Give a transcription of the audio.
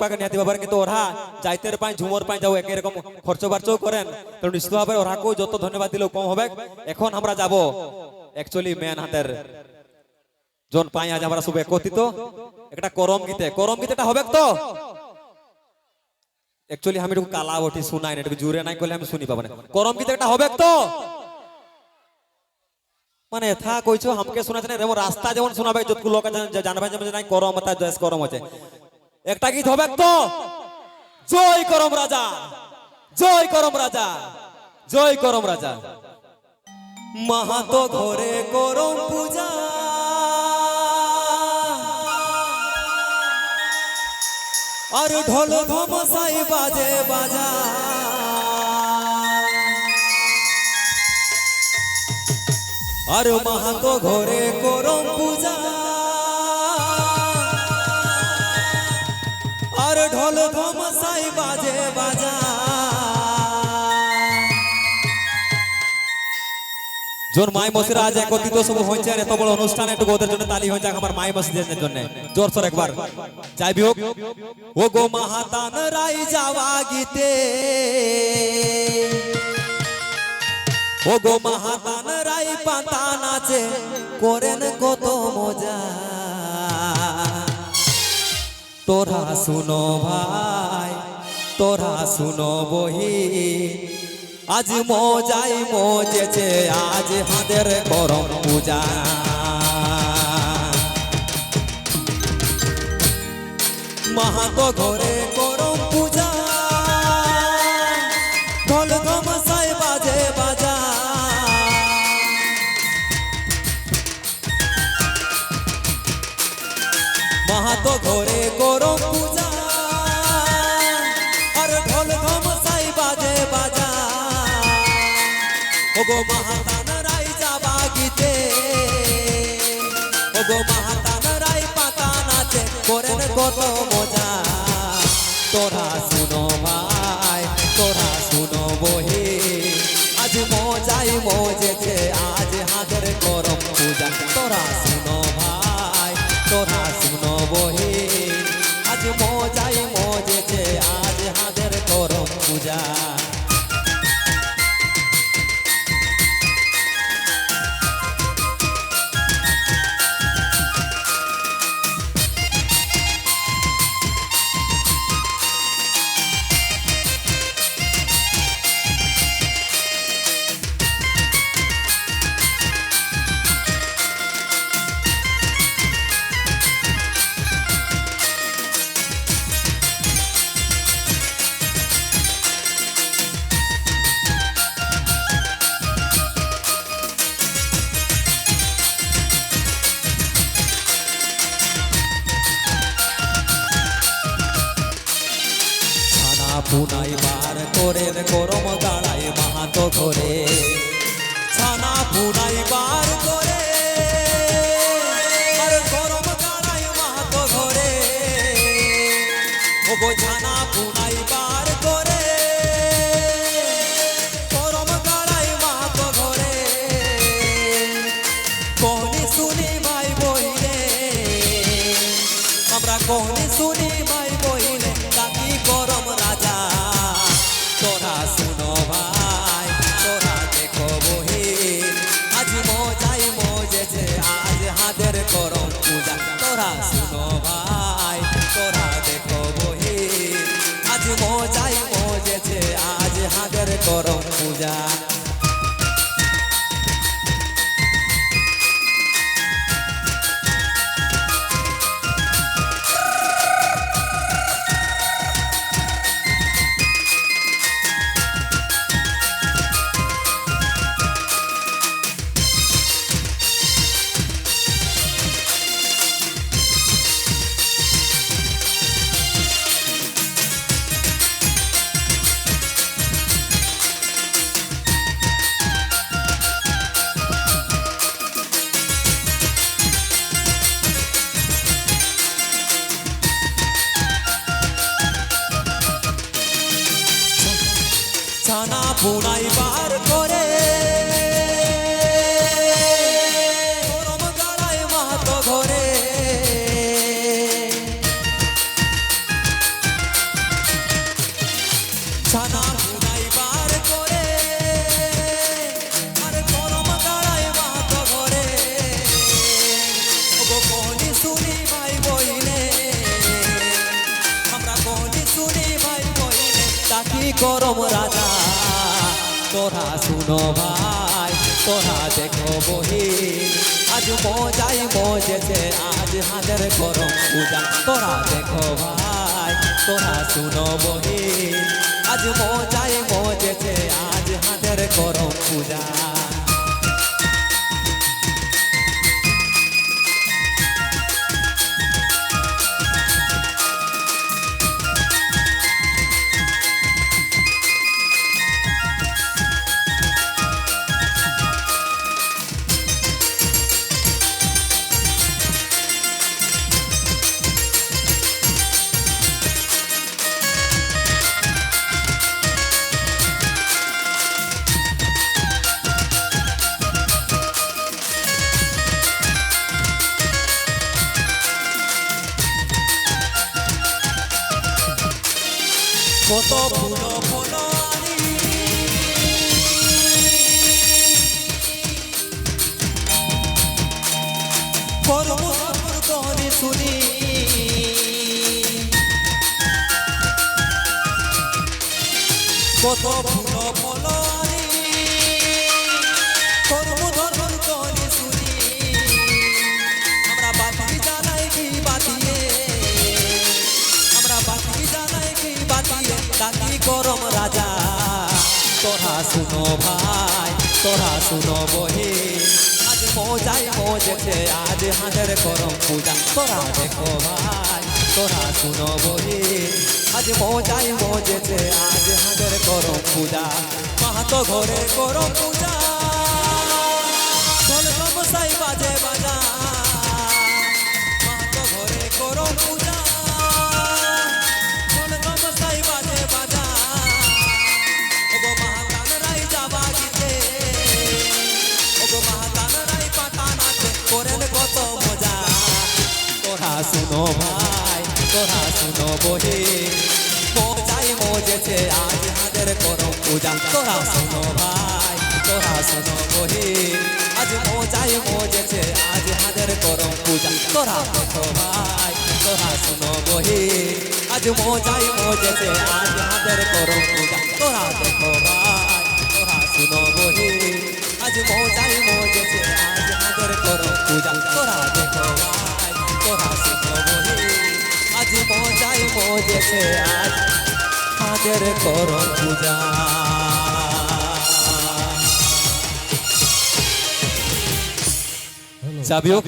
পাকে নিহতি দেবার কিন্তু ওরা যাইতের পাই ঝুমর যাও একই রকম খরচ বার্চও করেন। কারণ নিশ্চিতভাবে ওরাকেও যত ধন্যবাদ দিলেও কম হবে। এখন আমরা যাব একচুয়ালি ম্যান হাতের। জন পাই আজ আমরা সব একত্রিত। একটা করম গীতে। করম গীতেটা হবে তো? একচুয়ালি আমি একটু কালা বটি শুনাই না, একটু জুড়ে নাই করলে আমি শুনি পাবো না। করম গীতে একটা হবে তো? মানে এথা কইছো আমাকে শোনাচ্ছে রে রাস্তা যেমন শোনাবে, যতটুকু লোক জানবে যেমন নাই, করম তা জয়েস করম আছে। একটা গীত হবে তো? জয় করম রাজা, জয় করম রাজা, জয় করম রাজা। মাহাতো ঘরে করম পূজা। আর ঢোল ধমসাই বাজে বাজা। আর মাহাতো ঘরে করম পূজা। ধমসাই বাজে বাজা জোর মাই মসির আজ একত্রিত সব হয়েছে এত বড় অনুষ্ঠান, একটু ওদের জন্য তালি হয়ে যাক আমার মাই মসজিদের জন্য। জোর সর একবার। যাই হোক ও গো মাহাতান রাই যাওয়া গীতে। ও গো মাহাতান রাই পাতা নাচে। করেন কত মজা। তোরা শুনো ভাই, তোরা শুনো বহি। আজ মজাই মজেছে, আজ হাদের করম পূজা। মাহাতো ঘরে করম পূজা। ওগো মাহাতান রাই যাবা গীতে ওগো মাহাতান রাই পাতা নাচে, করেন কত মজা। তোরা শুনো ভাই, তোরা শুনো বহি। আজ মজাই মজেছে, আজ হাতের করম পূজা। তোরা বার করে গরম দাঁড়ায় মাহাতো ঘরে ছানা পুনাই বার করে। গরম মাহাতো ছানা পুনাই বার পুনাই বার করে গরম গাড়াই মাহাতো ঘরে ছানা বুনাইবার করে আরে গরম গাড়াই মাত ঘরে কোনি শুনি ভাই বইলে, আমরা শুনি ভাই বইলে তাকি গরম শুনো ভাই, তোরা দেখো বহি। আজ মজাই মজেছে, আজ হাজার গরম পূজা। তোরা দেখো ভাই, তোরা শুনো বহি। আজ মজাই মজেছে, আজ হাজার গরম পূজা। কত কর্মনি শুনি। কত ফুলো ভাই, তোরা শুনো বহে। আজ মজাই মজেছে আজ হাজার করম পূজা। তোরা দেখো ভাই, তোরা শুনো বহে। আজ মজাই মজেছে আজ হাজার করম পূজা। মাহাতো ঘরে করম পূজা। বাজে শুনো ভাই তোরা শুনো বহি। মজাই মজেছে আজ হাজার করম পূজা। তোরা শুনো ভাই তোরা শুনো বহি। আজ মজাই মজেছে আজ হাজার করম পূজা। তোরা দেখো ভাই তোরা শুনো বহি। আজ মজাই মজেছে আজ হাজার করম পূজা। তোরা দেখো ভাই তোরা শুনো বহি। আজ মজাই মজেছে আজ হাজার করম পূজা। তোরা দেখো মজেছে আজ হাজার করম পূজা। চাবিও